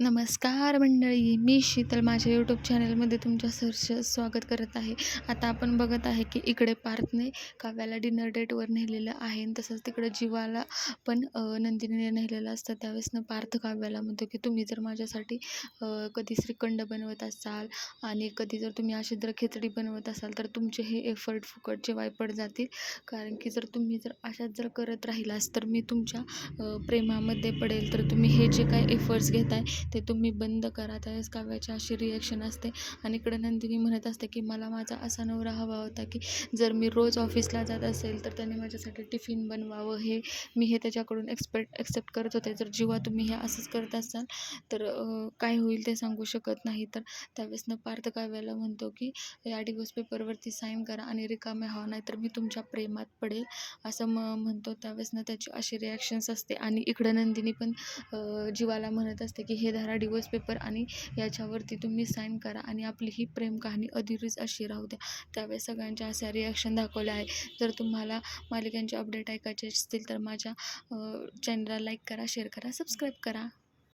नमस्कार मंडळी मी शीतल माझ्या यूट्यूब चॅनलमध्ये तुमच्या सरस स्वागत करत आहे. आता आपण बघत आहे की इकडे पार्थने काव्याला डिनर डेटवर नेलेलं आहे आणि तसंच तिकडे जीवाला पण नंदिनीने नेलेलं असतं. त्यावेळेसनं पार्थ काव्याला म्हणतो की तुम्ही जर माझ्यासाठी कधी श्रीखंड बनवत असाल आणि कधी जर तुम्ही अशी जर खिचडी बनवत असाल तर तुमचे हे एफर्ट फुकटचे वायपड जातील. कारण की जर तुम्ही जर अशाच जर करत राहिलास तर मी तुमच्या प्रेमामध्ये पडेल. तर तुम्ही हे जे काय एफर्ट्स घेताय ते तुम्ही बंद करा. त्यावेळेस काव्याची अशी रिॲक्शन असते. आणि इकडं नंदिनी म्हणत असते की मला माझा असा नवरा हवा होता की जर मी रोज ऑफिसला जात असेल तर त्याने माझ्यासाठी टिफिन बनवावं. हे मी हे त्याच्याकडून एक्सपेक्ट एक्सेप्ट करत होते. जर जेव्हा तुम्ही हे असंच करत असाल तर काय होईल ते सांगू शकत नाही. तर त्यावेळेसनं पार्थ काव्याला म्हणतो की या डिवोर्स पेपरवरती साईन करा आणि रिकामे व्हा नाही तर मी तुमच्या प्रेमात पडेल. असं म म्हणतो. त्यावेळेसनं त्याची अशी रिॲक्शन्स असते. आणि इकडं नंदिनी पण जीवाला म्हणत असते की हे धरा डिवोर्स पेपर आणि याच्यावरती तुम्ही साईन करा आणि आपली ही प्रेम कहाणी अधुरीच अशी राहू द्या. त्यावेळेस सगळ्यांच्या अशा रिॲक्शन दाखवल्या आहे जर तुम्हाला मालिकांचे अपडेट ऐकायचे असतील तर माझ्या चॅनलला लाईक करा शेअर करा सबस्क्राईब करा.